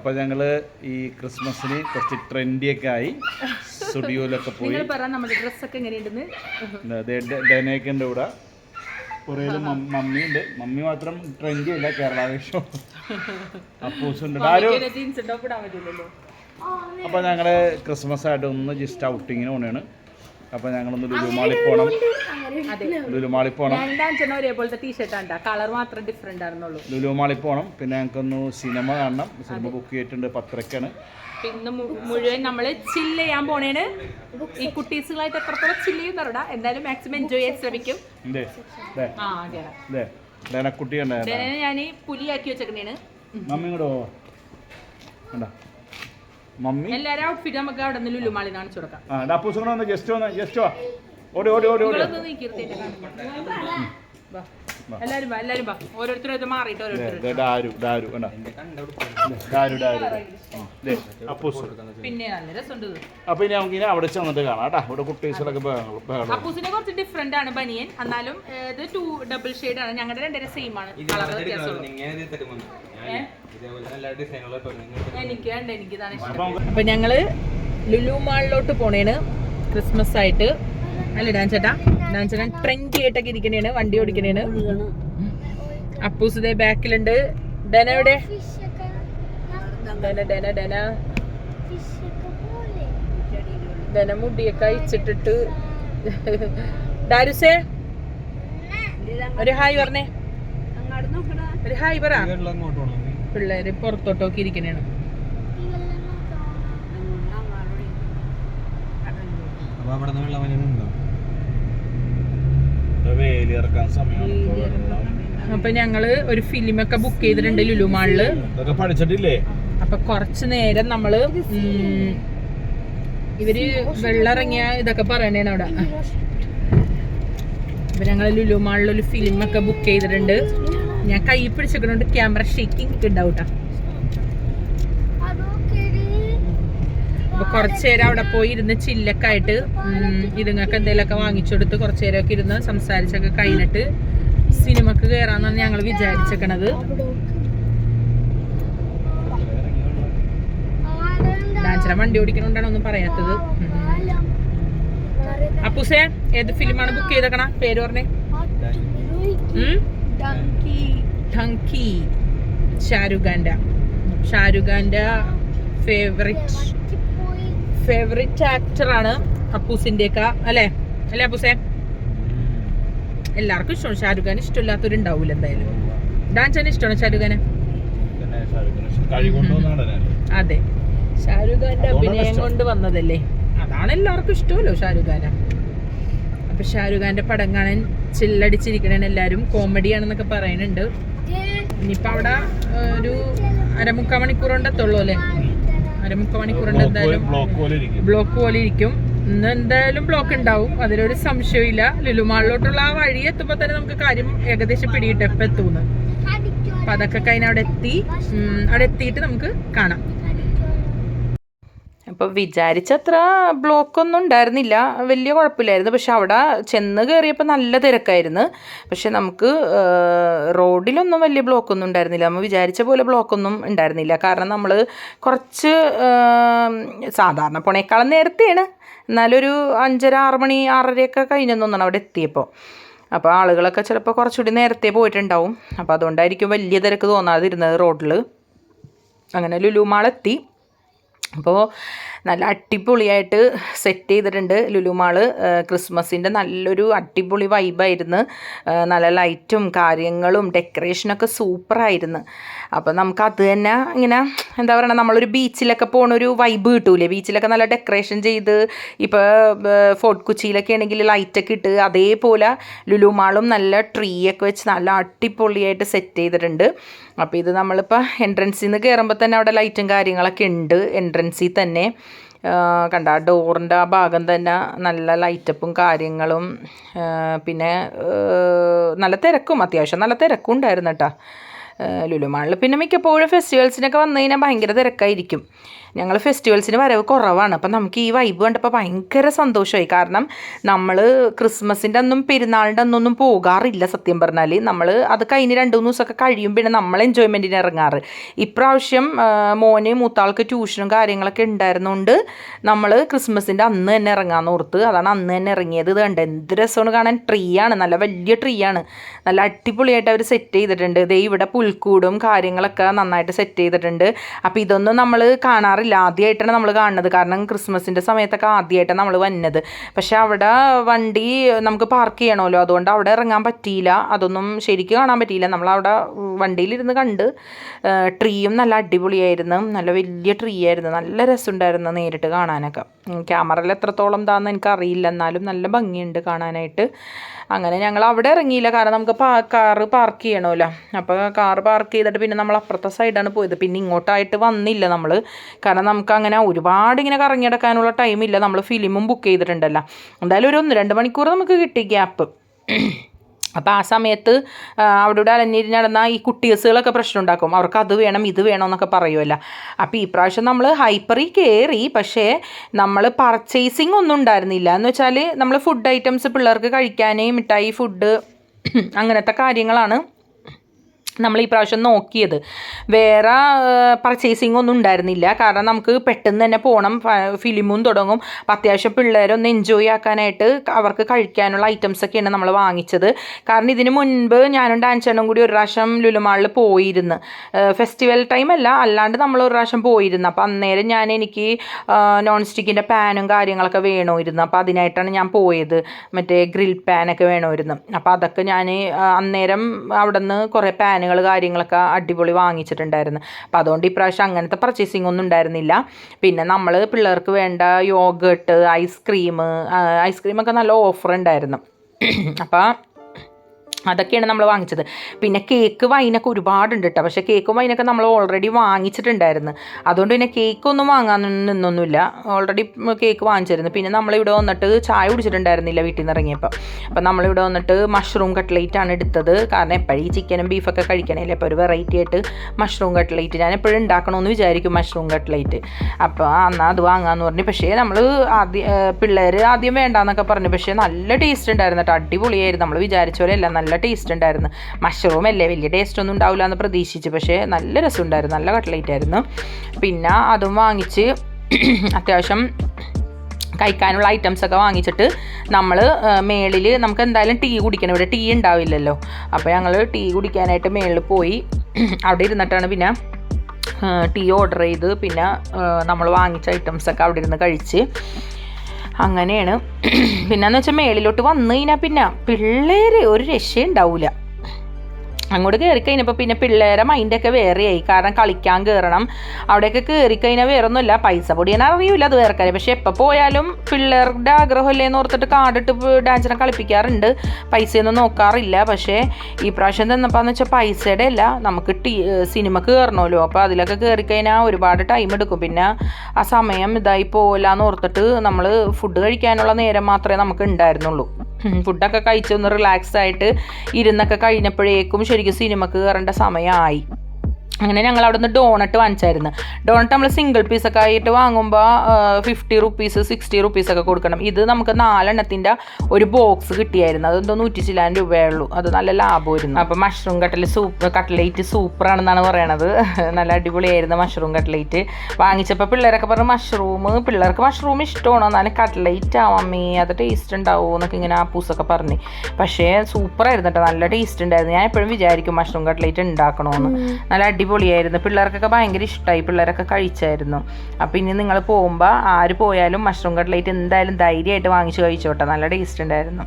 അപ്പോൾ ഞങ്ങൾ ഈ ക്രിസ്മസിന് കുറച്ച് ട്രെൻഡിയൊക്കെ ആയി സ്റ്റുഡിയോയിലൊക്കെ പോയി. ഡെനയൊക്കെ ഉണ്ട് ഇവിടെ. കുറേ മമ്മി ഉണ്ട്. മമ്മി മാത്രം ട്രെൻഡി അല്ല കേരള വേഷം. അപ്പൂസുണ്ട് അപ്പോൾ ഞങ്ങൾ ക്രിസ്മസ് ആയിട്ട് ഒന്ന് ജസ്റ്റ് ഔട്ടിങ്ങിന് പോണേണ്. അപ്പോൾ ഞങ്ങളൊന്ന് ലുലുമാളി പോണം. അതെ. ലുലുമാളി പോണം. ഞാൻ ഡാൻസിന് ഒരേപോലത്തെ ടീഷർട്ട് ആണ് കളർ മാത്രം ഡിഫറെന്റ് ആണെന്നുള്ളൂ ലുലുമാളി പോണം. പിന്നെ ഞങ്ങൾക്കൊന്ന് സിനിമ കാണണം. സിനിമ ബുക്ക് ചെയ്തിട്ടുണ്ട് പത്രക്കാണ്. പിന്നെ മുഴുവൻ നമ്മൾ ചില്ല് ചെയ്യാൻ പോണേണ്. ഈ കുട്ടീസുകളായിട്ട് എത്രത്തോളം ചില്ല് ചെയ്യുന്നവരുടെ? എന്തായാലും മാക്സിമം എൻജോയ് ചെയ്യാൻ ശ്രമിക്കും. ആ അതെ ഡേനക്കുട്ടി ഞാൻ പുലിയാക്കി വെച്ചേക്കണേണ്. മമ്മി ഇങ്ങോട്ട് പോവാ? കണ്ട? മമ്മി? എല്ലാരും ഔട്ട്ഫിറ്റ് നമുക്ക് അവിടെ നിന്ന് ലുലുമാളി കാണിച്ചു കൊടുക്കാം. ആ ഡപ്പൂസ് കൂടെ വന്ന് ജസ്റ്റ് വന്ന് ജസ്റ്റ് വാ. ഓടി ഓടി ഓടി ഓടി. നിങ്ങളൊന്ന് എല്ലാരും എല്ലാരും വാ. ഓരോരുത്തരും മാറിയിട്ട് ഓരോരുത്തർ ദേ, ഡാരു ഡാരു കണ്ട? ഡാരു ഡാരു ആ, ദേ, അപ്പൂസ്. പിന്നെ നല്ല രസമുണ്ട്. അപ്പൊ ഇനി നമുക്ക് ഇനി അവിടെ ചെന്നിട്ട് കാണാം കേട്ടാ. ഇവിടെ കുട്ടീസിലൊക്കെ ബഹളം കുറച്ച് ഡിഫറെന്റ് ആണ് ബനിയൻ. എന്നാലും ഇത് ടു ഡബിൾ ഷെയ്ഡ് ആണ്. ഞങ്ങളുടെ രണ്ടുപേരും സെയിം ആണ്. എനിക്ക് ഇതാണ് ഇഷ്ടം. അപ്പൊ ഞങ്ങൾ ലുലു മാളിലോട്ട് പോണേണ് ക്രിസ്മസ് ആയിട്ട് അല്ലേ ഡാൻസ് ചേട്ടാ? ഡാൻസ് ചേട്ടൻ ട്രെൻഡി ആയിട്ടൊക്കെ ഇരിക്കണേണ് വണ്ടി ഓടിക്കണേണ്. അപ്പൂസ് ബാക്കിലുണ്ട്. ഡന എവിടെ? ഡന ഡന ഡന. മുടിയൊക്കെ അയച്ചിട്ടിട്ട് ഡാരുസേ ഒരു ഹായ് പറഞ്ഞേ. ഒരു ഹായ് പറ. പിള്ളേര് പുറത്തോട്ടൊക്കെ ഇരിക്കണേണ്. അപ്പൊ അവിടെ നിന്ന് വെള്ളമനുണ്ടോ അപ്പൊ ഞങ്ങൾ ഒരു ഫിലിമൊക്കെ ബുക്ക് ചെയ്തിട്ടുണ്ട് ലുലുമാളിൽ ഇതൊക്കെ പഠിച്ചിട്ടില്ലേ? അപ്പൊ കുറച്ചു നേരം നമ്മൾ ഇവർ വെള്ളിറങ്ങിയ ഇതൊക്കെ പറയണേണ് അവിടെ. അപ്പൊ ഞങ്ങൾ ലുലു മാളിൽ ഒരു ഫിലിമൊക്കെ ബുക്ക് ചെയ്തിട്ടുണ്ട്. ഞാൻ കൈ പിടിച്ചിട്ടുണ്ട് ക്യാമറ ഷേക്കിംഗ് ഉണ്ടാവും ട്ടാ. അപ്പൊ കുറച്ചു നേരം അവിടെ പോയി ഇരുന്ന് ചില്ലൊക്കെ ആയിട്ട് ഇതുങ്ങൾക്ക് എന്തെങ്കിലുമൊക്കെ വാങ്ങിച്ചു കൊടുത്ത് നേരമൊക്കെ ഇരുന്ന് സംസാരിച്ചൊക്കെ കഴിഞ്ഞിട്ട് സിനിമക്ക് കയറാന്നാണ് ഞങ്ങൾ വിചാരിച്ചേക്കണത്. ഡാൻസിനെ വണ്ടി ഓടിക്കണോണ്ടാണ് ഒന്നും പറയാത്തത്. അപ്പൂസേ ഏത് ഫിലിമാണ് ബുക്ക് ചെയ്തേക്കണ? പേര് പറഞ്ഞേ. ഷാരൂഖ് ഷാരൂഖ് ഖാന്റെ ഫേവറേറ്റ് ഫേവറേറ്റ് ആക്ടറാണ് അപ്പൂസിന്റെ ഒക്കെ അല്ലേ? അല്ലേ അപ്പൂസേ എല്ലാവർക്കും ഇഷ്ടമാണ്. ഷാരൂഖ് ഖാൻ ഇഷ്ടമില്ലാത്തവരുണ്ടാവൂല എന്തായാലും. ഡാൻസ് തന്നെ ഇഷ്ടമാണ് ഷാരൂഖ് ഖാനെ? അതെ. ഷാരൂഖ് ഖാന്റെ അഭിനയം കൊണ്ട് വന്നതല്ലേ? അതാണ് എല്ലാവർക്കും ഇഷ്ടമല്ലോ ഷാരൂഖ് ഖാനെ. അപ്പൊ ഷാരൂഖ് ഖാന്റെ പടം കാണാൻ ചില്ലടിച്ചിരിക്കണേ എല്ലാരും. കോമഡിയാണെന്നൊക്കെ പറയുന്നുണ്ട് ഇനിയിപ്പോ അവിടെ ഒരു അരമുക്കാൽ മണിക്കൂർ കൊണ്ടെത്തുള്ളൂ അല്ലേ? അരമുക്കാൽ മണിക്കൂർ എന്തായാലും ബ്ലോക്ക് പോലെ ഇരിക്കും. ഇന്ന് എന്തായാലും ബ്ലോക്ക് ഉണ്ടാവും. അതിലൊരു സംശയമില്ല ലുലുമാളിലോട്ടുള്ള ആ വഴി എത്തുമ്പോ തന്നെ നമുക്ക് കാര്യം ഏകദേശം പിടിയിട്ട് എപ്പോൾ എത്തുമെന്ന് അപ്പൊ അതൊക്കെ കഴിഞ്ഞ് അവിടെ എത്തി. അവിടെ എത്തിയിട്ട് നമുക്ക് കാണാം. അപ്പോൾ വിചാരിച്ചത്ര ബ്ലോക്കൊന്നും ഉണ്ടായിരുന്നില്ല. വലിയ കുഴപ്പമില്ലായിരുന്നു. പക്ഷെ അവിടെ ചെന്ന് കയറിയപ്പോൾ നല്ല തിരക്കായിരുന്നു. പക്ഷെ നമുക്ക് റോഡിലൊന്നും വലിയ ബ്ലോക്കൊന്നും ഉണ്ടായിരുന്നില്ല. നമ്മൾ വിചാരിച്ച പോലെ ബ്ലോക്കൊന്നും ഉണ്ടായിരുന്നില്ല. കാരണം നമ്മൾ കുറച്ച് സാധാരണ പോണേക്കാളും നേരത്തെയാണ്. എന്നാലൊരു അഞ്ചര ആറ് മണി ആറരയൊക്കെ കഴിഞ്ഞെന്ന് അവിടെ എത്തിയപ്പോൾ അപ്പോൾ ആളുകളൊക്കെ ചിലപ്പോൾ കുറച്ചുകൂടി നേരത്തെ പോയിട്ടുണ്ടാവും. അപ്പോൾ അതുകൊണ്ടായിരിക്കും വലിയ തിരക്ക് തോന്നാതിരുന്നത് റോഡിൽ അങ്ങനെ ലുലുമാളെത്തി അപ്പോൾ നല്ല അടിപൊളിയായിട്ട് സെറ്റ് ചെയ്തിട്ടുണ്ട് ലുലുമാൾ ക്രിസ്മസിന്റെ നല്ലൊരു അടിപൊളി വൈബായിരുന്നു നല്ല ലൈറ്റും കാര്യങ്ങളും ഡെക്കറേഷനൊക്കെ സൂപ്പറായിരുന്നു അപ്പോൾ നമുക്ക് അത് തന്നെ ഇങ്ങനെ എന്താ പറയുക നമ്മളൊരു ബീച്ചിലൊക്കെ പോണ ഒരു വൈബ് കിട്ടൂലേ? ബീച്ചിലൊക്കെ നല്ല ഡെക്കറേഷൻ ചെയ്ത് ഇപ്പോൾ ഫോർട്ട് കൊച്ചിയിലൊക്കെ ആണെങ്കിൽ ലൈറ്റൊക്കെ ഇട്ട് അതേപോലെ ലുലുമാളും നല്ല ട്രീ ഒക്കെ വെച്ച് നല്ല അടിപൊളിയായിട്ട് സെറ്റ് ചെയ്തിട്ടുണ്ട്. അപ്പോൾ ഇത് നമ്മളിപ്പോൾ എൻട്രൻസിൽ നിന്ന് കയറുമ്പോൾ തന്നെ അവിടെ ലൈറ്റും കാര്യങ്ങളൊക്കെ ഉണ്ട്. എൻട്രൻസിൽ തന്നെ. കണ്ട ആ ഡോറിന്റെ ആ ഭാഗം തന്നെ നല്ല ലൈറ്റപ്പും കാര്യങ്ങളും പിന്നെ നല്ല തിരക്കും അത്യാവശ്യം നല്ല തിരക്കും ഉണ്ടായിരുന്നു കേട്ടോ. ലുലുമാളിൽ പിന്നെ മിക്കപ്പോഴും ഫെസ്റ്റിവൽസിനൊക്കെ വന്നു കഴിഞ്ഞാൽ ഭയങ്കര തിരക്കായിരിക്കും. ഞങ്ങൾ ഫെസ്റ്റിവൽസിന് വരവ് കുറവാണ്. അപ്പം നമുക്ക് ഈ വൈബ് കണ്ടപ്പോൾ ഭയങ്കര സന്തോഷമായി. കാരണം നമ്മൾ ക്രിസ്മസിന്റെ അന്നും പെരുന്നാളിന്റെ അന്നൊന്നും പോകാറില്ല സത്യം പറഞ്ഞാൽ നമ്മൾ അത് കഴിഞ്ഞ് രണ്ട് മൂന്ന് ദിവസമൊക്കെ കഴിയും പിന്നെ നമ്മൾ എൻജോയ്മെന്റിന് ഇറങ്ങാറ്. ഇപ്രാവശ്യം മോന് മൂത്താൾക്ക് ട്യൂഷനും കാര്യങ്ങളൊക്കെ ഉണ്ടായിരുന്നുകൊണ്ട് നമ്മൾ ക്രിസ്മസിന്റെ അന്ന് തന്നെ ഇറങ്ങാമെന്ന് ഓർത്ത് അതാണ് അന്ന് തന്നെ ഇറങ്ങിയത്. ഇത് കണ്ട് എന്ത് രസമാണ് കാണാൻ. ട്രീ ആണ്. നല്ല വലിയ ട്രീ ആണ്. നല്ല അടിപൊളിയായിട്ട് അവർ സെറ്റ് ചെയ്തിട്ടുണ്ട്. ദേ ഇവിടെ പുൽക്കൂടും കാര്യങ്ങളൊക്കെ നന്നായിട്ട് സെറ്റ് ചെയ്തിട്ടുണ്ട്. അപ്പോൾ ഇതൊന്നും നമ്മൾ കാണാറില്ല. ആദ്യമായിട്ടാണ് നമ്മൾ കാണുന്നത്. കാരണം ക്രിസ്മസിന്റെ സമയത്തൊക്കെ ആദ്യമായിട്ടാണ് നമ്മൾ വന്നത്. പക്ഷേ അവിടെ വണ്ടി നമുക്ക് പാർക്ക് ചെയ്യണമല്ലോ. അതുകൊണ്ട് അവിടെ ഇറങ്ങാൻ പറ്റിയില്ല. അതൊന്നും ശരിക്കും കാണാൻ പറ്റിയില്ല. നമ്മളവിടെ വണ്ടിയിലിരുന്ന് കണ്ട് ട്രീയും നല്ല അടിപൊളിയായിരുന്നു. നല്ല വലിയ ട്രീ ആയിരുന്നു. നല്ല രസമുണ്ടായിരുന്നു നേരിട്ട് കാണാനൊക്കെ. ക്യാമറയിൽ എത്രത്തോളം എന്താണെന്ന് എനിക്കറിയില്ല. എന്നാലും നല്ല ഭംഗിയുണ്ട് കാണാനായിട്ട്. അങ്ങനെ ഞങ്ങൾ അവിടെ ഇറങ്ങിയില്ല. കാരണം നമുക്ക് കാറ് പാർക്ക് ചെയ്യണമല്ലോ. അപ്പോൾ കാറ് പാർക്ക് ചെയ്തിട്ട് പിന്നെ നമ്മൾ അപ്പുറത്തെ സൈഡാണ് പോയത്. പിന്നെ ഇങ്ങോട്ടായിട്ട് വന്നില്ല നമ്മൾ കാരണം നമുക്ക് അങ്ങനെ ഒരുപാട് ഇങ്ങനെ കറങ്ങി കറങ്ങിയെടുക്കാനുള്ള ടൈമില്ല നമ്മൾ ഫിലിമും ബുക്ക് ചെയ്തിട്ടുണ്ടല്ലോ. എന്തായാലും ഒരു ഒന്ന് രണ്ട് മണിക്കൂർ നമുക്ക് കിട്ടി ഗ്യാപ്പ് അപ്പോൾ ആ സമയത്ത് അവിടെ അലഞ്ഞിരി നടന്ന ഈ കുട്ടിയസുകളൊക്കെ പ്രശ്നം ഉണ്ടാക്കും. അവർക്ക് അത് വേണം ഇത് വേണം എന്നൊക്കെ പറയുമല്ലോ അപ്പോൾ ഈ പ്രാവശ്യം നമ്മൾ ഹൈപ്പറിൽ കയറി പക്ഷേ നമ്മൾ പർച്ചേസിങ് ഒന്നും ഉണ്ടായിരുന്നില്ല. എന്ന് വെച്ചാൽ നമ്മൾ ഫുഡ് ഐറ്റംസ് പിള്ളേർക്ക് കഴിക്കാനേ മിഠായി ഫുഡ് അങ്ങനത്തെ കാര്യങ്ങളാണ് നമ്മൾ ഈ പ്രാവശ്യം നോക്കിയത്. വേറെ പർച്ചേസിംഗ് ഒന്നും ഉണ്ടായിരുന്നില്ല. കാരണം നമുക്ക് പെട്ടെന്ന് തന്നെ പോകണം ഫിലിമും തുടങ്ങും. അപ്പം അത്യാവശ്യം പിള്ളേരൊന്ന് എൻജോയ് ആക്കാനായിട്ട് അവർക്ക് കഴിക്കാനുള്ള ഐറ്റംസ് ഒക്കെയാണ് നമ്മൾ വാങ്ങിച്ചത്. കാരണം ഇതിന് മുൻപ് ഞാനും ഡാൻസേണും കൂടി ഒരു പ്രാവശ്യം ലുലുമാളിൽ പോയിരുന്നു. ഫെസ്റ്റിവൽ ടൈം അല്ല അല്ലാണ്ട് നമ്മൾ ഒരു പ്രാവശ്യം പോയിരുന്നു. അപ്പോൾ അന്നേരം ഞാൻ എനിക്ക് നോൺ സ്റ്റിക്കിന്റെ പാനും കാര്യങ്ങളൊക്കെ വേണമായിരുന്നു. അപ്പോൾ അതിനായിട്ടാണ് ഞാൻ പോയത്. മറ്റേ ഗ്രിൽ പാനൊക്കെ വേണമായിരുന്നു. അപ്പോൾ അതൊക്കെ ഞാൻ അന്നേരം അവിടെ നിന്ന് കുറേ പാനുകൾ കാര്യങ്ങളൊക്കെ അടിപൊളി വാങ്ങിച്ചിട്ടുണ്ടായിരുന്നു. അപ്പോൾ അതുകൊണ്ട് ഇപ്രാവശ്യം അങ്ങനത്തെ പർച്ചേസിംഗ് ഒന്നും ഉണ്ടായിരുന്നില്ല. പിന്നെ നമ്മൾ പിള്ളേർക്ക് വേണ്ട യോഗട്ട് ഐസ്ക്രീം ഐസ്ക്രീമൊക്കെ നല്ല ഓഫർ ഉണ്ടായിരുന്നു. അപ്പോൾ അതൊക്കെയാണ് നമ്മൾ വാങ്ങിച്ചത്. പിന്നെ കേക്ക് വൈനൊക്കെ ഒരുപാടുണ്ട് കേട്ടോ പക്ഷേ കേക്കും വൈനൊക്കെ നമ്മൾ ഓൾറെഡി വാങ്ങിച്ചിട്ടുണ്ടായിരുന്നു. അതുകൊണ്ട് പിന്നെ കേക്കൊന്നും വാങ്ങാൻ നിന്നൊന്നുമില്ല. Already cake വാങ്ങിച്ചിരുന്നു. പിന്നെ നമ്മളിവിടെ വന്നിട്ട് ചായ കുടിച്ചിട്ടുണ്ടായിരുന്നില്ല വീട്ടിൽ നിന്ന് ഇറങ്ങിയപ്പോൾ അപ്പം നമ്മളിവിടെ വന്നിട്ട് മഷ്റൂം കട്ട്ലേറ്റ് ആണ് എടുത്തത്. കാരണം എപ്പോഴും ഈ ചിക്കനും ബീഫൊക്കെ കഴിക്കണമല്ലേ അപ്പോൾ ഒരു വെറൈറ്റി ആയിട്ട് മഷ്റൂം കട്ട്ലേറ്റ് ഞാൻ എപ്പോഴും ഉണ്ടാക്കണമെന്ന് വിചാരിക്കും മഷ്റൂം കട്ട്ലേറ്റ് അപ്പോൾ എന്നാൽ അത് വാങ്ങാമെന്ന് പറഞ്ഞു. പക്ഷേ നമ്മൾ ആദ്യം പിള്ളേർ ആദ്യം വേണ്ടാന്നൊക്കെ പറഞ്ഞു. പക്ഷേ നല്ല ടേസ്റ്റ് ഉണ്ടായിരുന്നു കേട്ടോ അടിപൊളിയായിരുന്നു. നമ്മൾ വിചാരിച്ച പോലെ അല്ല. നല്ല ടേസ്റ്റ് ഉണ്ടായിരുന്നു. മഷ്റൂം അല്ലേ? വലിയ ടേസ്റ്റ് ഒന്നും ഉണ്ടാവില്ല എന്ന് പ്രതീക്ഷിച്ചു. പക്ഷേ നല്ല രസമുണ്ടായിരുന്നു. നല്ല കട്ട്ലേറ്റ് ആയിരുന്നു. പിന്നെ അതും വാങ്ങിച്ച് അത്യാവശ്യം കഴിക്കാനുള്ള ഐറ്റംസ് ഒക്കെ വാങ്ങിച്ചിട്ട് നമ്മൾ മേളിൽ നമുക്ക് എന്തായാലും ടീ കുടിക്കണം. ഇവിടെ ടീ ഉണ്ടാവില്ലല്ലോ. അപ്പോൾ ഞങ്ങൾ ടീ കുടിക്കാനായിട്ട് മേളിൽ പോയി അവിടെ ഇരുന്നിട്ടാണ് പിന്നെ ടീ ഓർഡർ ചെയ്ത് പിന്നെ നമ്മൾ വാങ്ങിച്ച ഐറ്റംസൊക്കെ അവിടെ ഇരുന്ന് കഴിച്ച് അങ്ങനെയാണ്. പിന്നെന്ന് വെച്ചാൽ മേളിലോട്ട് വന്നു കഴിഞ്ഞാൽ പിന്നെ പിള്ളേർ ഒരു രക്ഷയുണ്ടാവില്ല അങ്ങോട്ട് കയറി കഴിഞ്ഞപ്പോൾ പിന്നെ പിള്ളേരെ മൈൻഡൊക്കെ വേറെയായി. കാരണം കളിക്കാൻ കയറണം അവിടെയൊക്കെ കയറി കഴിഞ്ഞാൽ വേറെ ഒന്നുമില്ല പൈസ പൊടിയാൻ അറിയില്ല അത് വേറെ കാര്യം. പക്ഷേ എപ്പോൾ പോയാലും പിള്ളേരുടെ ആഗ്രഹമല്ലേ എന്ന് ഓർത്തിട്ട് കാർഡിട്ട് ഡാൻസിനെ കളിപ്പിക്കാറുണ്ട്. പൈസയൊന്നും നോക്കാറില്ല. പക്ഷേ ഈ പ്രാവശ്യം തന്നപ്പോന്ന് വെച്ചാൽ പൈസയുടെ അല്ല. നമുക്ക് ടീ സിനിമ കയറണമല്ലോ അപ്പോൾ അതിലൊക്കെ കയറി കഴിഞ്ഞാൽ ഒരുപാട് ടൈം എടുക്കും. പിന്നെ ആ സമയം ഇതായി പോകില്ല എന്ന് ഓർത്തിട്ട് നമ്മൾ ഫുഡ് കഴിക്കാനുള്ള നേരം മാത്രമേ നമുക്ക് ഉണ്ടായിരുന്നുള്ളൂ. ഫുഡൊക്കെ കഴിച്ചൊന്ന് റിലാക്സ് ആയിട്ട് ഇരുന്നൊക്കെ കഴിഞ്ഞപ്പോഴേക്കും ശരിക്കും സിനിമക്ക് കയറേണ്ട സമയമായി അങ്ങനെ ഞങ്ങൾ അവിടെ നിന്ന് ഡോണട്ട് വാങ്ങിച്ചായിരുന്നു ഡോണട്ട് നമ്മൾ സിംഗിൾ പീസൊക്കെ ആയിട്ട് വാങ്ങുമ്പോൾ ഫിഫ്റ്റി റുപ്പീസ് സിക്സ്റ്റി റുപ്പീസൊക്കെ കൊടുക്കണം. ഇത് നമുക്ക് നാലെണ്ണത്തിന്റെ ഒരു ബോക്സ് കിട്ടിയായിരുന്നു. അതെന്തോ നൂറ്റി ചില്ലാൻ രൂപയേ ഉള്ളൂ അത് നല്ല ലാഭമായിരുന്നു. അപ്പോൾ മഷ്റൂം കട്ടൽ സൂപ്പ് കട്ട്ലേറ്റ് സൂപ്പറാണെന്നാണ് പറയണത്. നല്ല അടിപൊളിയായിരുന്നു മഷ്റൂം കട്ട്ലേറ്റ് വാങ്ങിച്ചപ്പോൾ പിള്ളേരൊക്കെ പറഞ്ഞു മഷ്റൂം പിള്ളേർക്ക് മഷ്റൂം ഇഷ്ടമാണോ? എന്നാലും കട്ട്ലേറ്റ് ആവാമേ അത് ടേസ്റ്റ് ഉണ്ടാവുമോ എന്നൊക്കെ ഇങ്ങനെ ആ പൂസൊക്കെ പറഞ്ഞു. പക്ഷേ സൂപ്പറായിരുന്നു കേട്ടോ നല്ല ടേസ്റ്റ് ഉണ്ടായിരുന്നു. ഞാൻ എപ്പോഴും വിചാരിക്കും മഷ്റൂം കട്ട്ലേറ്റ് ഉണ്ടാക്കണമെന്ന് നല്ല അടിപൊളിയായിരുന്നു. പിള്ളേർക്കൊക്കെ ഭയങ്കര ഇഷ്ടമായി പിള്ളേരൊക്കെ കഴിച്ചായിരുന്നു. അപ്പം ഇനി നിങ്ങൾ പോകുമ്പോൾ ആര് പോയാലും മഷ്റൂം കട്ട്ലേറ്റ് എന്തായാലും ധൈര്യമായിട്ട് വാങ്ങിച്ച് കഴിച്ചോട്ടെ. നല്ല ടേസ്റ്റ് ഉണ്ടായിരുന്നു.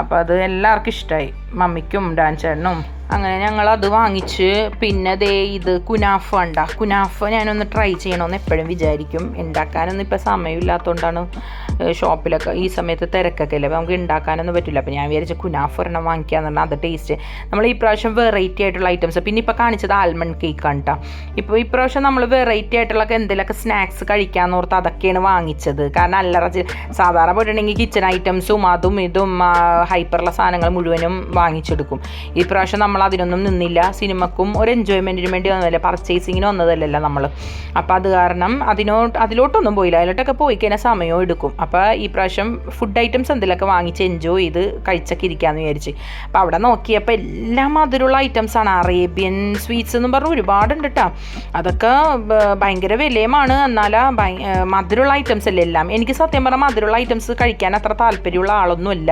അപ്പോൾ അത് എല്ലാവർക്കും ഇഷ്ടമായി മമ്മിക്കും ഡാൻസ് ഡാൻസേട്ടനും അങ്ങനെ ഞങ്ങൾ അത് വാങ്ങിച്ച് പിന്നെ ദേ ഇത് കുനാഫ ഉണ്ട കുനാഫ ഞാനൊന്ന് ട്രൈ ചെയ്യണമെന്ന് എപ്പോഴും വിചാരിക്കും. ഉണ്ടാക്കാനൊന്നും ഇപ്പോൾ സമയമില്ലാത്തതുകൊണ്ടാണ് ഷോപ്പിലൊക്കെ ഈ സമയത്ത് തിരക്കൊക്കെ അപ്പോൾ നമുക്ക് ഉണ്ടാക്കാനൊന്നും പറ്റില്ല അപ്പോൾ ഞാൻ വിചാരിച്ച കുനാഫ് ഒരെണ്ണം വാങ്ങിക്കാന്ന് പറഞ്ഞാൽ അത് ടേസ്റ്റ് നമ്മൾ ഈ പ്രാവശ്യം വെറൈറ്റി ആയിട്ടുള്ള ഐറ്റംസ് പിന്നെ ഇപ്പോൾ കാണിച്ചത് ആൽമണ്ട് കേക്കാണ് കേട്ടോ ഇപ്പോൾ ഈ പ്രാവശ്യം നമ്മൾ വെറൈറ്റി ആയിട്ടുള്ള എന്തെങ്കിലുമൊക്കെ സ്നാക്സ് കഴിക്കാമെന്ന് ഓർത്ത് അതൊക്കെയാണ് വാങ്ങിച്ചത്. കാരണം അല്ലറ സാധാരണ പോയിട്ടുണ്ടെങ്കിൽ കിച്ചൺ ഐറ്റംസും അതും ഇതും ഹൈപ്പറുള്ള സാധനങ്ങൾ മുഴുവനും വാങ്ങിച്ചെടുക്കും. ഈ പ്രാവശ്യം നമ്മൾ അതിനൊന്നും നിന്നില്ല. സിനിമക്കും ഒരു എൻജോയ്മെന്റിന് വേണ്ടി വന്നതല്ല? പർച്ചേസിങ്ങിന് വന്നതല്ലല്ലോ നമ്മൾ അപ്പോൾ അത് കാരണം അതിനോ അതിലോട്ടൊന്നും പോയില്ല. അതിലോട്ടൊക്കെ പോയി കഴിഞ്ഞാൽ സമയവും എടുക്കും. അപ്പോൾ ഈ പ്രാവശ്യം ഫുഡ് ഐറ്റംസ് എന്തെങ്കിലുമൊക്കെ വാങ്ങിച്ച് എൻജോയ് ചെയ്ത് കഴിച്ചൊക്കെ ഇരിക്കാമെന്ന് വിചാരിച്ച്. അപ്പോൾ അവിടെ നോക്കിയപ്പോൾ എല്ലാം മധുരമുള്ള ഐറ്റംസാണ് അറേബ്യൻ സ്വീറ്റ്സ് എന്ന് പറഞ്ഞ് ഒരുപാടുണ്ട് കേട്ടോ അതൊക്കെ ഭയങ്കര വിലയുമാണ്. എന്നാൽ മധുരമുള്ള ഐറ്റംസ് അല്ലേ എല്ലാം? എനിക്ക് സത്യം പറഞ്ഞാൽ മധുരമുള്ള ഐറ്റംസ് കഴിക്കാൻ അത്ര താല്പര്യമുള്ള ആളൊന്നുമില്ല.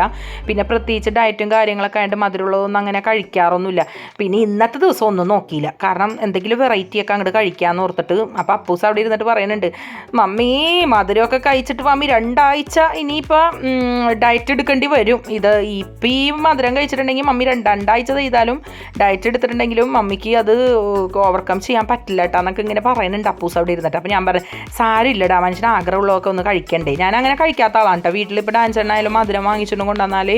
പിന്നെ പ്രത്യേകിച്ച് ഡയറ്റും കാര്യങ്ങളൊക്കെ ആയിട്ട് മധുരമുള്ളതൊന്നും അങ്ങനെ കഴിക്കാറൊന്നുമില്ല. പിന്നെ ഇന്നത്തെ ദിവസം ഒന്നും നോക്കിയില്ല. കാരണം എന്തെങ്കിലും വെറൈറ്റി ഒക്കെ അങ്ങോട്ട് കഴിക്കാമെന്ന് ഓർത്തിട്ട് അപ്പോൾ അപ്പൂസ് അവിടെ ഇരുന്നിട്ട് പറയുന്നുണ്ട് മമ്മി മധുരമൊക്കെ കഴിച്ചിട്ട് മമ്മി രണ്ടാഴ്ച ഇനിയിപ്പോൾ ഡയറ്റ് എടുക്കേണ്ടി വരും. ഇത് ഇപ്പം മധുരം കഴിച്ചിട്ടുണ്ടെങ്കിൽ മമ്മി രണ്ട് രണ്ടാഴ്ച ചെയ്താലും ഡയറ്റ് എടുത്തിട്ടുണ്ടെങ്കിലും മമ്മിക്ക് അത് ഓവർകം ചെയ്യാൻ പറ്റില്ല കേട്ടോ എന്നൊക്കെ ഇങ്ങനെ പറയുന്നുണ്ട് അപ്പൂസ് അവിടെ ഇരുന്നിട്ട്. അപ്പോൾ ഞാൻ പറഞ്ഞു സാരമില്ലടാ മനുഷ്യന് ആഗ്രഹമുള്ളതൊക്കെ ഒന്ന് കഴിക്കണ്ടേ. ഞാൻ അങ്ങനെ കഴിക്കാത്ത ആളാണ് കേട്ടോ വീട്ടിലിപ്പോൾ ഡാൻസ് എണ്ണായാലും മധുരം വാങ്ങിച്ചിട്ടും കൊണ്ടുവന്നാൽ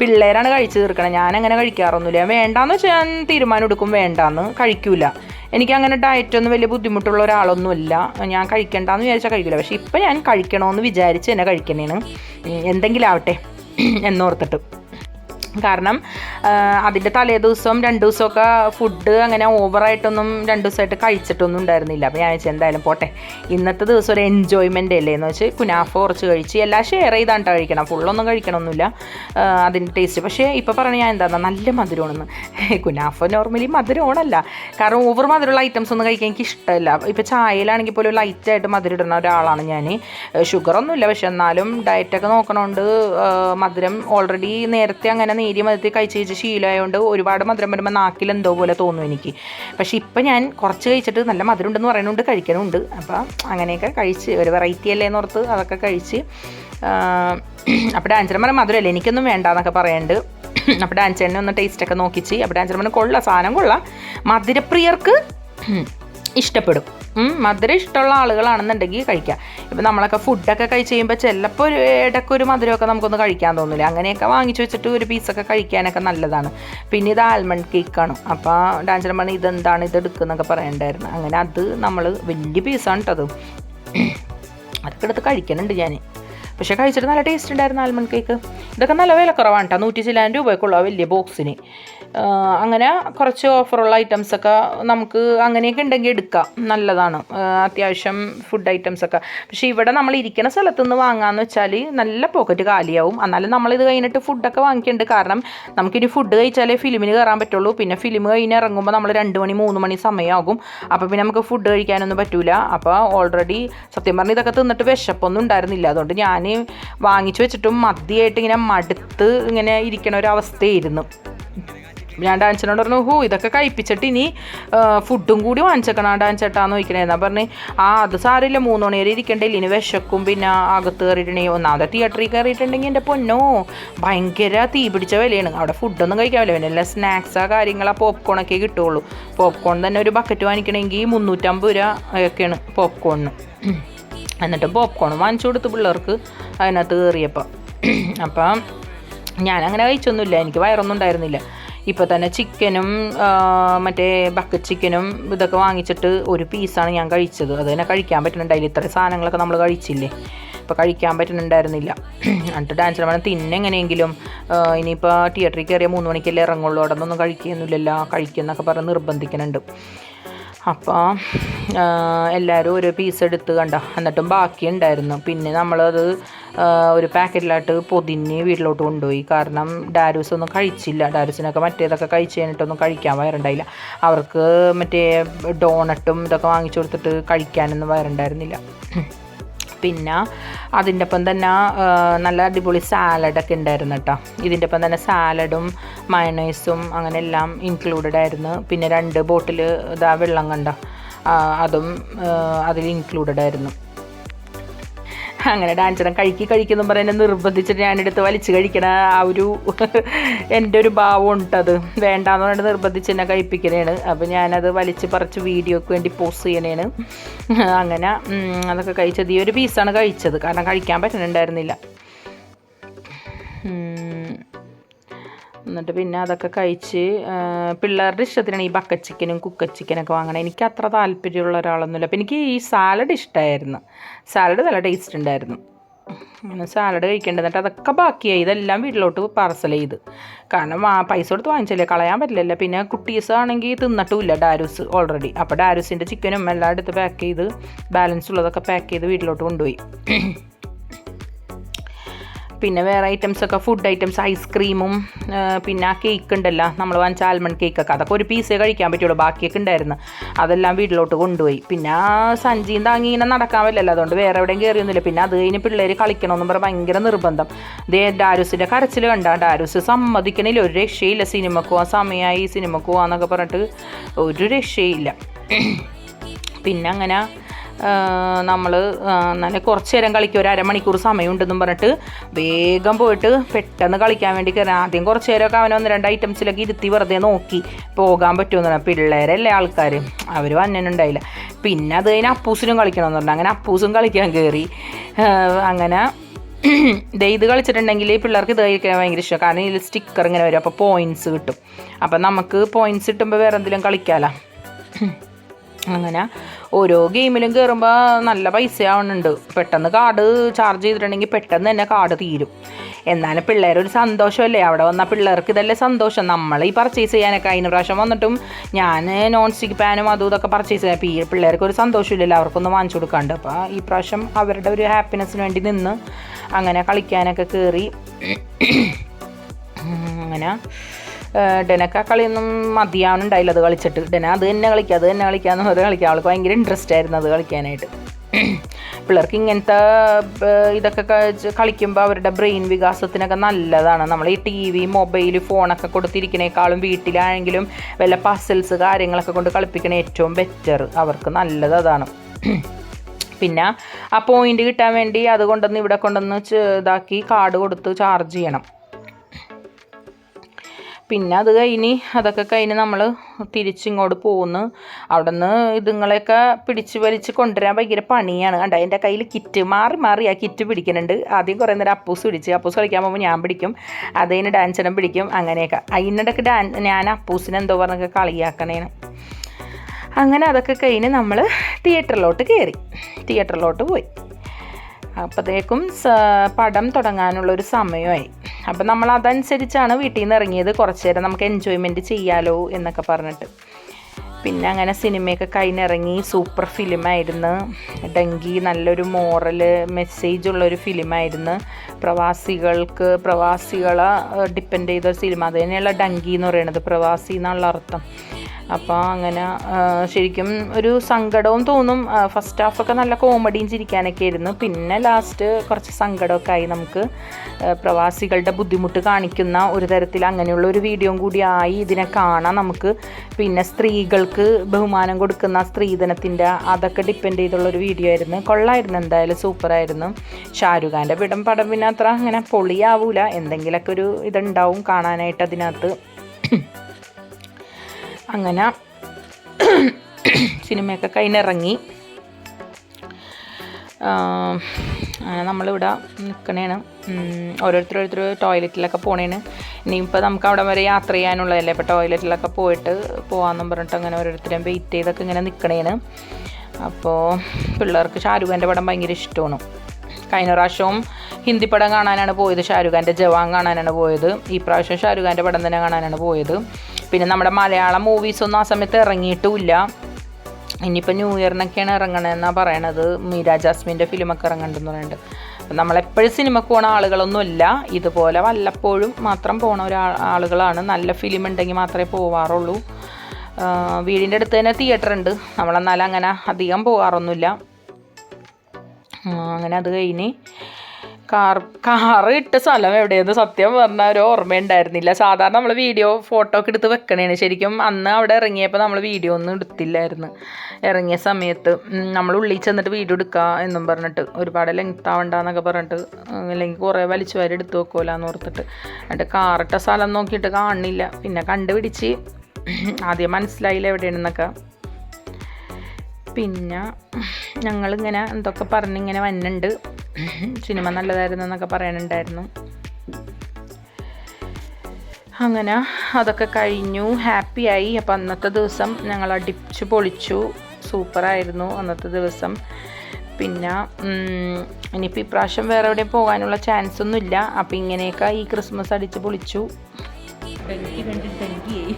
പിള്ളേരാണ് കഴിച്ചു തീർക്കണം. ഞാൻ അങ്ങനെ കഴിക്കാറൊന്നുമില്ല വേണ്ടാന്ന് ഞാൻ തീരുമാനം എടുക്കും വേണ്ടാന്ന് കഴിക്കൂല. എനിക്ക് അങ്ങനെ ഡയറ്റ് ഒന്നും വലിയ ബുദ്ധിമുട്ടുള്ള ഒരാളൊന്നുമല്ല. ഞാൻ കഴിക്കണ്ടെന്ന് വിചാരിച്ചാൽ കഴിക്കില്ല പക്ഷേ ഇപ്പം ഞാൻ കഴിക്കണമെന്ന് വിചാരിച്ച് തന്നെ കഴിക്കണേണ്. എന്തെങ്കിലും ആവട്ടെ എന്നോർത്തിട്ട്. കാരണം അതിന്റെ തലേ ദിവസം രണ്ട് ദിവസമൊക്കെ ഫുഡ് അങ്ങനെ ഓവറായിട്ടൊന്നും രണ്ട് ദിവസമായിട്ട് കഴിച്ചിട്ടൊന്നും ഉണ്ടായിരുന്നില്ല. അപ്പോൾ ഞാൻ വെച്ചാൽ എന്തായാലും പോട്ടെ. ഇന്നത്തെ ദിവസം ഒരു എൻജോയ്മെന്റ് അല്ലേ എന്ന് വെച്ച് കുനാഫ കുറച്ച് കഴിച്ച് എല്ലാം ഷെയർ ചെയ്താണ്ട് കഴിക്കണം. ഫുള്ളൊന്നും കഴിക്കണമൊന്നുമില്ല അതിന്റെ ടേസ്റ്റ് പക്ഷേ ഇപ്പോൾ പറഞ്ഞ ഞാൻ എന്താ നല്ല മധുരമാണെന്ന്. കുനാഫ നോർമലി മധുരമാണല്ല. കാരണം ഓവർ മധുരമുള്ള ഐറ്റംസ് ഒന്നും കഴിക്കാൻ എനിക്ക് ഇഷ്ടമല്ല. ഇപ്പോൾ ചായയിലാണെങ്കിൽ പോലും ലൈറ്റായിട്ട് മധുരം ഇടുന്ന ഒരാളാണ് ഞാൻ. ഷുഗറൊന്നുമില്ല പക്ഷെ എന്നാലും ഡയറ്റൊക്കെ നോക്കണോണ്ട് മധുരം ഓൾറെഡി നേരത്തെ അങ്ങനെ നേരിയ മധുരത്തിൽ കഴിച്ച് കഴിച്ച് ശീലമായതുകൊണ്ട് ഒരുപാട് മധുരം വരുമ്പോൾ നാക്കിൽ എന്തോ പോലെ തോന്നും എനിക്ക്. പക്ഷെ ഇപ്പം ഞാൻ കുറച്ച് കഴിച്ചിട്ട് നല്ല മധുരം ഉണ്ടെന്ന് പറയുന്നുണ്ട് കഴിക്കണമുണ്ട് അപ്പോൾ അങ്ങനെയൊക്കെ കഴിച്ച് ഒരു വെറൈറ്റി അല്ലേ എന്നോർത്ത് അതൊക്കെ കഴിച്ച് അപ്പോൾ ഡാൻസർ പറഞ്ഞാൽ മധുരമല്ലേ എനിക്കൊന്നും വേണ്ട എന്നൊക്കെ പറയുന്നുണ്ട് അപ്പോൾ ഡാൻസറിനെ ഒന്ന് ടേസ്റ്റൊക്കെ നോക്കിച്ച് അപ്പോൾ ഡാൻസർ പറഞ്ഞാൽ കൊള്ളാം സാധനം കൊള്ളാം. മധുരപ്രിയർക്ക് ഇഷ്ടപ്പെടും. മധുരം ഇഷ്ടമുള്ള ആളുകളാണെന്നുണ്ടെങ്കിൽ കഴിക്കാം. ഇപ്പം നമ്മളൊക്കെ ഫുഡൊക്കെ കഴിച്ച് കഴിയുമ്പോൾ ചിലപ്പോൾ ഒരു ഇടയ്ക്ക് ഒരു മധുരമൊക്കെ നമുക്കൊന്ന് കഴിക്കാൻ തോന്നില്ല. അങ്ങനെയൊക്കെ വാങ്ങിച്ചു വെച്ചിട്ട് ഒരു പീസൊക്കെ കഴിക്കാനൊക്കെ നല്ലതാണ്. പിന്നെ ഇത് ആൽമണ്ട് കേക്കാണ് അപ്പോൾ ഡാൻസർ പറഞ്ഞ് ഇതെന്താണ് ഇത് എടുക്കുന്നൊക്കെ പറയണ്ടായിരുന്നു. അങ്ങനെ അത് നമ്മൾ വലിയ പീസാണ് കേട്ടോ അത്. അതൊക്കെ എടുത്ത് കഴിക്കുന്നുണ്ട് ഞാൻ പക്ഷേ കഴിച്ചിട്ട് നല്ല ടേസ്റ്റ് ഉണ്ടായിരുന്നു ആൽമണ്ട് കേക്ക് ഇതൊക്കെ നല്ല വിലക്കുറവാണ് കേട്ടോ നൂറ്റി ചില്ലായിരം രൂപയ്ക്കുള്ള വലിയ ബോക്സിന് അങ്ങനെ കുറച്ച് ഓഫറുള്ള ഐറ്റംസൊക്കെ നമുക്ക് അങ്ങനെയൊക്കെ ഉണ്ടെങ്കിൽ എടുക്കാം. നല്ലതാണ്. അത്യാവശ്യം ഫുഡ് ഐറ്റംസൊക്കെ പക്ഷേ ഇവിടെ നമ്മൾ ഇരിക്കുന്ന സ്ഥലത്തു നിന്ന് വാങ്ങാന്ന് വെച്ചാൽ നല്ല പോക്കറ്റ് കാലിയാവും. എന്നാലും നമ്മളിത് കഴിഞ്ഞിട്ട് ഫുഡൊക്കെ വാങ്ങിക്കുന്നുണ്ട് കാരണം നമുക്കിനി ഫുഡ് കഴിച്ചാലേ ഫിലിമിന് കയറാൻ പറ്റുള്ളൂ. പിന്നെ ഫിലിം കഴിഞ്ഞ് ഇറങ്ങുമ്പോൾ നമ്മൾ രണ്ട് മണി മൂന്ന് മണി സമയമാകും അപ്പോൾ പിന്നെ നമുക്ക് ഫുഡ് കഴിക്കാനൊന്നും പറ്റൂല. അപ്പോൾ ഓൾറെഡി സത്യം പറഞ്ഞാൽ ഇതൊക്കെ തിന്നിട്ട് വിശപ്പൊന്നും ഉണ്ടായിരുന്നില്ല. അതുകൊണ്ട് ഞാൻ വാങ്ങിച്ചു വെച്ചിട്ടും മതിയായിട്ട് ഇങ്ങനെ മടുത്ത് ഇങ്ങനെ ഇരിക്കണ ഒരു അവസ്ഥയായിരുന്നു. ഞാൻ ഡാൻസിനോട് പറഞ്ഞു ഹോ ഇതൊക്കെ കഴിപ്പിച്ചിട്ട് ഇനി ഫുഡും കൂടി വാങ്ങിച്ചേക്കണം ഡാൻസ് ചേട്ടാന്ന് ചോദിക്കണേന്നാ പറഞ്ഞ് ആ അത് സാരമില്ല മൂന്ന് മണി വരെ ഇരിക്കണ്ടേ ഇനി വിശക്കും പിന്നെ അകത്ത് കയറിയിട്ടുണ്ടെങ്കിൽ ഒന്നാമത്തെ തിയേറ്ററിൽ കയറിയിട്ടുണ്ടെങ്കിൽ എന്റെ പൊന്നോ ഭയങ്കര തീ പിടിച്ച വിലയാണ്. അവിടെ ഫുഡൊന്നും കഴിക്കാൻ പറ്റില്ല പിന്നെ എല്ലാ സ്നാക്സാ കാര്യങ്ങളാ പോപ്കോണൊക്കെ കിട്ടുള്ളൂ പോപ്കോൺ തന്നെ ഒരു ബക്കറ്റ് വാങ്ങിക്കണമെങ്കിൽ മുന്നൂറ്റമ്പത് രൂപ ഒക്കെയാണ് പോപ്കോണിന് എന്നിട്ട് പോപ്കോൺ വാങ്ങിച്ചു കൊടുത്ത് പിള്ളേർക്ക് അതിനകത്ത് കയറിയപ്പോൾ അപ്പം ഞാനങ്ങനെ കഴിച്ചൊന്നുമില്ല എനിക്ക് വയറൊന്നും ഉണ്ടായിരുന്നില്ല. ഇപ്പോൾ തന്നെ ചിക്കനും മറ്റേ ബക്കറ്റ് ചിക്കനും ഇതൊക്കെ വാങ്ങിച്ചിട്ട് ഒരു പീസാണ് ഞാൻ കഴിച്ചത്. അത് തന്നെ കഴിക്കാൻ പറ്റുന്നുണ്ടായില്ല. ഇത്ര സാധനങ്ങളൊക്കെ നമ്മൾ കഴിച്ചില്ലേ? ഇപ്പോൾ കഴിക്കാൻ പറ്റുന്നുണ്ടായിരുന്നില്ല. എന്നിട്ട് ഡാൻസർ വേണം തിന്നെങ്ങനെയെങ്കിലും ഇനിയിപ്പോൾ തിയേറ്ററിൽ കയറിയ മൂന്ന് മണിക്കല്ലേ ഇറങ്ങുള്ളൂ. അവിടെ നിന്നൊന്നും കഴിക്കുന്നില്ലല്ലോ കഴിക്കുന്നൊക്കെ പറഞ്ഞ് നിർബന്ധിക്കുന്നുണ്ട്. അപ്പോൾ എല്ലാവരും ഒരു പീസ് എടുത്ത് കണ്ട? എന്നിട്ടും ബാക്കി ഉണ്ടായിരുന്നു. പിന്നെ നമ്മളത് ഒരു പാക്കറ്റിലായിട്ട് പൊതിഞ്ഞ് വീട്ടിലോട്ട് കൊണ്ടുപോയി. കാരണം ഡാരൂസ് ഒന്നും കഴിച്ചില്ല. ഡാരൂസിനൊക്കെ മറ്റേതൊക്കെ കഴിച്ച് കഴിഞ്ഞിട്ടൊന്നും കഴിക്കാൻ വയറുണ്ടായില്ല. അവർക്ക് മറ്റേ ഡോണട്ടും ഇതൊക്കെ വാങ്ങിച്ചു കൊടുത്തിട്ട് കഴിക്കാനൊന്നും വയറുണ്ടായിരുന്നില്ല. പിന്നെ അതിന്റെ ഒപ്പം തന്നെ നല്ല അടിപൊളി സാലഡൊക്കെ ഉണ്ടായിരുന്നു കേട്ടോ. ഇതിന്റെ ഒപ്പം തന്നെ സാലഡും മയണൈസും അങ്ങനെ എല്ലാം ഇൻക്ലൂഡഡ് ആയിരുന്നു. പിന്നെ രണ്ട് ബോട്ടിൽ ഇതാ വെള്ളം കണ്ടോ? അതും അതിൽ ഇൻക്ലൂഡഡ് ആയിരുന്നു. അങ്ങനെ ഡാൻസറും കഴിക്കി കഴിക്കുന്നു എന്നെ നിർബന്ധിച്ചിട്ട് ഞാനെടുത്ത് വലിച്ച് കഴിക്കണ ആ ഒരു എന്റെ ഒരു ഭാവം ഉണ്ടത് വേണ്ടാന്ന് പറഞ്ഞിട്ട് നിർബന്ധിച്ച് എന്നെ കഴിപ്പിക്കണേണ്. അപ്പോൾ ഞാനത് വലിച്ച് പറിച്ച് വീഡിയോക്ക് വേണ്ടി പോസ്റ്റ് ചെയ്യണേണ്. അങ്ങനെ അതൊക്കെ കഴിച്ചത്. ഈ ഒരു പീസാണ് കഴിച്ചത്. കാരണം കഴിക്കാൻ പറ്റുന്നുണ്ടായിരുന്നില്ല. എന്നിട്ട് പിന്നെ അതൊക്കെ കഴിച്ച് പിള്ളേരുടെ ഇഷ്ടത്തിനാണ് ഈ ബക്ക ചിക്കനും കുക്ക ചിക്കനൊക്കെ വാങ്ങണം എനിക്ക് അത്ര താല്പര്യമുള്ള ഒരാളൊന്നുമില്ല. അപ്പം എനിക്ക് ഈ സാലഡ് ഇഷ്ടമായിരുന്നു സാലഡ് നല്ല ടേസ്റ്റ് ഉണ്ടായിരുന്നു. അങ്ങനെ സാലഡ് കഴിക്കേണ്ടത് എന്നിട്ട് അതൊക്കെ ബാക്കിയായി. ഇതെല്ലാം വീട്ടിലോട്ട് പാർസൽ ചെയ്ത്. കാരണം ആ പൈസ കൊടുത്ത് വാങ്ങിച്ചല്ലേ? കളയാൻ പറ്റില്ലല്ലോ. പിന്നെ കുട്ടീസ് ആണെങ്കിൽ തിന്നിട്ടുമില്ല ഡാരൂസ് ഓൾറെഡി അപ്പോൾ ഡാരൂസിന്റെ ചിക്കനും എല്ലാം എടുത്ത് പാക്ക് ചെയ്ത് ബാലൻസ് ഉള്ളതൊക്കെ പാക്ക് ചെയ്ത് വീട്ടിലോട്ട് കൊണ്ടുപോയി. പിന്നെ വേറെ ഐറ്റംസ് ഒക്കെ ഫുഡ് ഐറ്റംസ് ഐസ്ക്രീമും പിന്നെ ആ കേക്ക് ഉണ്ടല്ലോ. നമ്മൾ വാങ്ങിച്ച ആൽമണ്ട് കേക്കൊക്കെ അതൊക്കെ ഒരു പീസേ കഴിക്കാൻ പറ്റുള്ളൂ. ബാക്കിയൊക്കെ ഉണ്ടായിരുന്നു. അതെല്ലാം വീട്ടിലോട്ട് കൊണ്ടുപോയി. പിന്നെ സഞ്ചിയും താങ്ങി ഇങ്ങനെ നടക്കാൻ പറ്റില്ലല്ലോ. അതുകൊണ്ട് വേറെ എവിടെയും കയറിയൊന്നുമില്ല പിന്നെ അത് കഴിഞ്ഞ് പിള്ളേർ കളിക്കണമെന്ന് പറഞ്ഞാൽ ഭയങ്കര നിർബന്ധം. ദേ ഡാരൂസിന്റെ കരച്ചിൽ കണ്ട. ഡാരൂസ് സമ്മതിക്കണില്ല. ഒരു രക്ഷയില്ല സിനിമക്ക് പോവാൻ. സമയമായി സിനിമക്ക് പോവാന്നൊക്കെ പറഞ്ഞിട്ട് ഒരു രക്ഷയില്ല. പിന്നെ അങ്ങനെ നമ്മൾ നല്ല കുറച്ച് നേരം കളിക്കും. ഒരു അരമണിക്കൂർ സമയമുണ്ടെന്നും പറഞ്ഞിട്ട് വേഗം പോയിട്ട് പെട്ടെന്ന് കളിക്കാൻ വേണ്ടി കയറി. ആദ്യം കുറച്ച് നേരമൊക്കെ അവൻ ഒന്ന് രണ്ട് ഐറ്റംസിലൊക്കെ ഇരുത്തി വെറുതെ നോക്കി പോകാൻ പറ്റുമെന്ന് പറഞ്ഞു. പിള്ളേരല്ലേ ആൾക്കാർ അവർ വന്നിട്ടുണ്ടായില്ല പിന്നെ അത് കഴിഞ്ഞ് അപ്പൂസിനും കളിക്കണമെന്ന് പറഞ്ഞു. അങ്ങനെ അപ്പൂസും കളിക്കാൻ കയറി അങ്ങനെ ഇത് കളിച്ചിട്ടുണ്ടെങ്കിൽ പിള്ളേർക്ക് ഇത് കഴിക്കാൻ ഭയങ്കര ഇഷ്ടമാണ് കാരണം ഇതിൽ സ്റ്റിക്കർ ഇങ്ങനെ വരും. അപ്പോൾ പോയിന്റ്സ് കിട്ടും. അപ്പം നമുക്ക് പോയിന്റ്സ് കിട്ടുമ്പോൾ വേറെ എന്തെങ്കിലും കളിക്കാമല്ലോ അങ്ങനെ ഓരോ ഗെയിമിലും കയറുമ്പോൾ നല്ല പൈസ ആവുന്നുണ്ട് പെട്ടെന്ന് കാർഡ് ചാർജ് ചെയ്തിട്ടുണ്ടെങ്കിൽ പെട്ടെന്ന് തന്നെ കാർഡ് തീരും. എന്നാലും പിള്ളേരൊരു സന്തോഷമല്ലേ? അവിടെ വന്ന പിള്ളേർക്ക് ഇതല്ലേ സന്തോഷം. നമ്മൾ ഈ പർച്ചേസ് ചെയ്യാനൊക്കെ കഴിഞ്ഞ പ്രാവശ്യം വന്നിട്ടും ഞാൻ നോൺ സ്റ്റിക്ക് പാനും അതും ഇതൊക്കെ പർച്ചേസ് ചെയ്യാൻ ഈ പിള്ളേർക്ക് ഒരു സന്തോഷമില്ലല്ലോ. അവർക്കൊന്ന് വാങ്ങിച്ചു കൊടുക്കാണ്ട്. അപ്പോൾ ഈ പ്രാവശ്യം അവരുടെ ഒരു ഹാപ്പിനെസ്സിന് വേണ്ടി നിന്ന് അങ്ങനെ കളിക്കാനൊക്കെ കയറി അങ്ങനെ ഡെനക്ക് ആ കളിയൊന്നും മതിയാവുന്നുണ്ടായില്ല അത് കളിച്ചിട്ട്. ഡെന അത് തന്നെ കളിക്കുക അത് തന്നെ കളിക്കാന്ന് പറഞ്ഞ് കളിക്കുക അവൾക്ക് ഭയങ്കര ഇൻട്രസ്റ്റ് ആയിരുന്നു അത് കളിക്കാനായിട്ട്. പിള്ളേർക്ക് ഇങ്ങനത്തെ ഇതൊക്കെ കളിക്കുമ്പോൾ അവരുടെ ബ്രെയിൻ വികാസത്തിനൊക്കെ നല്ലതാണ്. നമ്മൾ ഈ ടി വി മൊബൈൽ ഫോണൊക്കെ കൊടുത്തിരിക്കണേക്കാളും വീട്ടിലാണെങ്കിലും വല്ല പസിൽസ് കാര്യങ്ങളൊക്കെ കൊണ്ട് കളിപ്പിക്കണ ഏറ്റവും ബെറ്റർ അവർക്ക് നല്ലത് അതാണ്. പിന്നെ ആ പോയിന്റ് കിട്ടാൻ വേണ്ടി അത് കൊണ്ടുവന്ന് ഇവിടെ കൊണ്ടുവന്ന് ഇതാക്കി കാർഡ് കൊടുത്ത് ചാർജ് ചെയ്യണം. പിന്നെ അത് കഴിഞ്ഞ് അതൊക്കെ കഴിഞ്ഞ് നമ്മൾ തിരിച്ചിങ്ങോട്ട് പോകുന്നു അവിടെ നിന്ന് ഇതുങ്ങളെയൊക്കെ പിടിച്ച് വലിച്ച് കൊണ്ടുവരാൻ ഭയങ്കര പണിയാണ്. കണ്ട? എന്റെ കയ്യിൽ കിറ്റ് മാറി മാറി ആ കിറ്റ് പിടിക്കുന്നുണ്ട്. ആദ്യം കുറേ നേരം അപ്പൂസ് പിടിച്ച്. അപ്പൂസ് കളിക്കാൻ പോകുമ്പോൾ ഞാൻ പിടിക്കും. അതിന് ഡാൻസിനും പിടിക്കും. അങ്ങനെയൊക്കെ. അതിനിടയ്ക്ക് ഡാൻ ഞാൻ അപ്പൂസിനെ എന്തോ പറഞ്ഞൊക്കെ കളിയാക്കണേന്. അങ്ങനെ അതൊക്കെ കഴിഞ്ഞ് നമ്മൾ തിയേറ്ററിലോട്ട് കയറി തിയേറ്ററിലോട്ട് പോയി. അപ്പോഴത്തേക്കും പടം തുടങ്ങാനുള്ളൊരു സമയമായി. അപ്പം നമ്മൾ അതനുസരിച്ചാണ് വീട്ടിൽ നിന്ന് ഇറങ്ങിയത്. കുറച്ച് നേരം നമുക്ക് എൻജോയ്മെന്റ് ചെയ്യാലോ എന്നൊക്കെ പറഞ്ഞിട്ട്. പിന്നെ അങ്ങനെ സിനിമയൊക്കെ കഴിഞ്ഞിറങ്ങി. സൂപ്പർ ഫിലിമായിരുന്നു. ഡങ്കി നല്ലൊരു മോറൽ മെസ്സേജ് ഉള്ളൊരു ഫിലിമായിരുന്നു. പ്രവാസികൾക്ക് പ്രവാസികളെ ഡിപ്പെൻഡ് ചെയ്ത സിനിമ. അത് തന്നെയുള്ള ഡങ്കി എന്ന് പറയുന്നത്. പ്രവാസി എന്നുള്ള അർത്ഥം. അപ്പോൾ അങ്ങനെ ശരിക്കും ഒരു സങ്കടവും തോന്നും. ഫസ്റ്റ് ഹാഫൊക്കെ നല്ല കോമഡിയും ചിരിക്കാനൊക്കെ ആയിരുന്നു. പിന്നെ ലാസ്റ്റ് കുറച്ച് സങ്കടമൊക്കെ ആയി നമുക്ക് പ്രവാസികളുടെ ബുദ്ധിമുട്ട് കാണിക്കുന്ന ഒരു തരത്തിൽ അങ്ങനെയുള്ള ഒരു വീഡിയോയും കൂടി ആയി ഇതിനെ കാണാം നമുക്ക് പിന്നെ സ്ത്രീകൾക്ക് ബഹുമാനം കൊടുക്കുന്ന സ്ത്രീധനത്തിന്റെ അതൊക്കെ ഡിപ്പെൻഡ് ചെയ്തുള്ള ഒരു വീഡിയോ ആയിരുന്നു. കൊള്ളായിരുന്നു. എന്തായാലും സൂപ്പറായിരുന്നു ഷാരൂഖ് ഖാന്റെ വിടം പടം പിന്നെ അത്ര അങ്ങനെ പൊളിയാവൂല. എന്തെങ്കിലുമൊക്കെ ഒരു ഇതുണ്ടാവും കാണാനായിട്ട് അതിനകത്ത്. അങ്ങനെ സിനിമയൊക്കെ കഴിഞ്ഞിറങ്ങി. അങ്ങനെ നമ്മളിവിടെ നിൽക്കണേണ് ഓരോരുത്തർ ഓരോരുത്തർ ടോയ്ലറ്റിലൊക്കെ പോണേണ്. ഇനിയിപ്പോൾ നമുക്ക് അവിടെ വരെ യാത്ര ചെയ്യാനുള്ളതല്ലേ? ഇപ്പോൾ ടോയ്ലറ്റിലൊക്കെ പോയിട്ട് പോകാമെന്നും പറഞ്ഞിട്ട് അങ്ങനെ ഓരോരുത്തരെയും വെയിറ്റ് ചെയ്തൊക്കെ ഇങ്ങനെ നിൽക്കണേണ് അപ്പോൾ പിള്ളേർക്ക് ഷാരൂഖാന്റെ പടം ഭയങ്കര ഇഷ്ടമാണ്. കഴിഞ്ഞ പ്രാവശ്യവും ഹിന്ദി പടം കാണാനാണ് പോയത്. ഷാരൂഖാന്റെ ജവാൻ കാണാനാണ് പോയത്. ഈ പ്രാവശ്യം ഷാരൂഖാന്റെ പടം തന്നെ കാണാനാണ് പോയത്. പിന്നെ നമ്മുടെ മലയാളം മൂവീസൊന്നും ആ സമയത്ത് ഇറങ്ങിയിട്ടുമില്ല. ഇനിയിപ്പോൾ ന്യൂ ഇയറിനൊക്കെയാണ് ഇറങ്ങണമെന്നാണ് പറയണത്. മീര ജാസ്മിന്റെ ഫിലിമൊക്കെ ഇറങ്ങണ്ടെന്ന് അപ്പം നമ്മളെപ്പോഴും സിനിമക്ക് പോണ ആളുകളൊന്നുമില്ല. ഇതുപോലെ വല്ലപ്പോഴും മാത്രം പോണ ഒരു ആളുകളാണ്. നല്ല ഫിലിം ഉണ്ടെങ്കിൽ മാത്രമേ പോവാറുള്ളൂ. വീടിന്റെ അടുത്ത് തന്നെ തിയേറ്റർ ഉണ്ട്. നമ്മളെന്നാലും അങ്ങനെ അധികം പോകാറൊന്നുമില്ല അങ്ങനെ അത് കഴിഞ്ഞ് കാർ കാറ് ഇട്ട സ്ഥലം എവിടെയെന്ന് സത്യം പറഞ്ഞാൽ ഒരു ഓർമ്മയുണ്ടായിരുന്നില്ല. സാധാരണ നമ്മൾ വീഡിയോ ഫോട്ടോ ഒക്കെ എടുത്ത് വെക്കണേന് ശരിക്കും അന്ന് അവിടെ ഇറങ്ങിയപ്പോൾ നമ്മൾ വീഡിയോ ഒന്നും എടുത്തില്ലായിരുന്നു. ഇറങ്ങിയ സമയത്ത് നമ്മൾ ഉള്ളിൽ ചെന്നിട്ട് വീഡിയോ എടുക്കുക എന്നും പറഞ്ഞിട്ട് ഒരുപാട് ലെങ്ത് ആവണ്ടെന്നൊക്കെ പറഞ്ഞിട്ട് അല്ലെങ്കിൽ കുറേ വലിച്ചു വാരി എടുത്ത് വെക്കുമല്ലോ ഓർത്തിട്ട്. എന്നിട്ട് കാറിട്ട സ്ഥലം നോക്കിയിട്ട് കാണില്ല. പിന്നെ കണ്ടുപിടിച്ച് ആദ്യം മനസ്സിലായില്ല എവിടെയാണെന്നൊക്കെ. പിന്നെ ഞങ്ങളിങ്ങനെ എന്തൊക്കെ പറഞ്ഞിങ്ങനെ വന്നുണ്ട്. സിനിമ നല്ലതായിരുന്നു എന്നൊക്കെ പറയാനുണ്ടായിരുന്നു. അങ്ങനെ അതൊക്കെ കഴിഞ്ഞു. ഹാപ്പിയായി അപ്പം അന്നത്തെ ദിവസം ഞങ്ങൾ അടിച്ചു പൊളിച്ചു. സൂപ്പറായിരുന്നു അന്നത്തെ ദിവസം. പിന്നെ ഇനിയിപ്പോൾ ഇപ്രാവശ്യം വേറെ എവിടെയും പോകാനുള്ള ചാൻസ് ഒന്നുമില്ല അപ്പം ഇങ്ങനെയൊക്കെ ഈ ക്രിസ്മസ് അടിച്ച് പൊളിച്ചു. ഡൽഹി കണ്ട് ഡൽഹിയായി.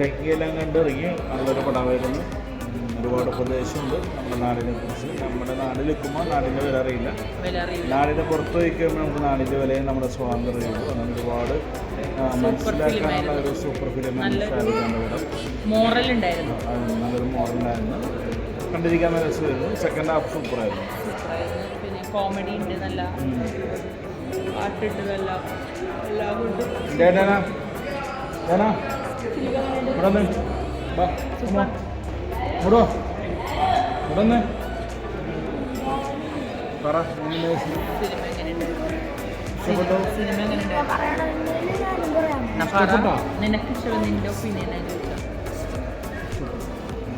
ഡൽഹിയെല്ലാം കണ്ടിറങ്ങി നല്ലൊരു പടമായിരുന്നു. ഒരുപാട് ഉപദേശമുണ്ട് നമ്മുടെ നാടിനെ കുറിച്ച്. നമ്മുടെ നാട്ടിൽ നിൽക്കുമ്പോൾ നാടിന്റെ വില അറിയില്ല. നാടിന്റെ പുറത്ത് വയ്ക്കുമ്പോൾ നമുക്ക് നാടിന്റെ വിലയും നമ്മുടെ സ്വാതന്ത്ര്യമുള്ളൂ അങ്ങനെ ഒരുപാട് മനസ്സിലാക്കാനുള്ള ഒരു സൂപ്പർ ഫിലിം അത് നല്ലൊരു മോറലായിരുന്നു കണ്ടിരിക്കാൻ നല്ല രസമായിരുന്നു. സെക്കൻഡ് ഹാഫ് സൂപ്പറായിരുന്നു പിന്നെ കോമഡി ഉണ്ട് നല്ല പാട്ടുണ്ട് നല്ല എല്ലാം ഉണ്ട് ഇവിടെ വന്ന്. വാ ഇവിടെ വന്ന് പറ.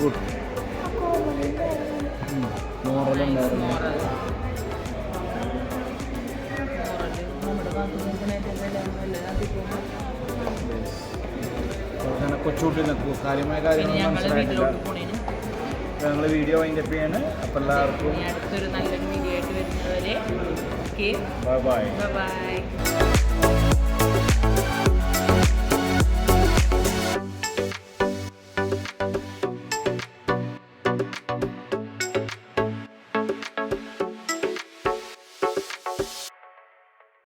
ഗുഡ്. മോറലുണ്ടായിരുന്നു കാര്യമായ കാര്യങ്ങൾ മനസ്സിലായിട്ടില്ല. ഞങ്ങൾ വീഡിയോ വൈൻഡപ്പ് ചെയ്യാണ്. അപ്പം എല്ലാവർക്കും അടുത്തൊരു നല്ലൊരു വീഡിയോ ആയിട്ട് വരുന്നവരെ ഓക്കെ ബൈ ബൈ ബൈ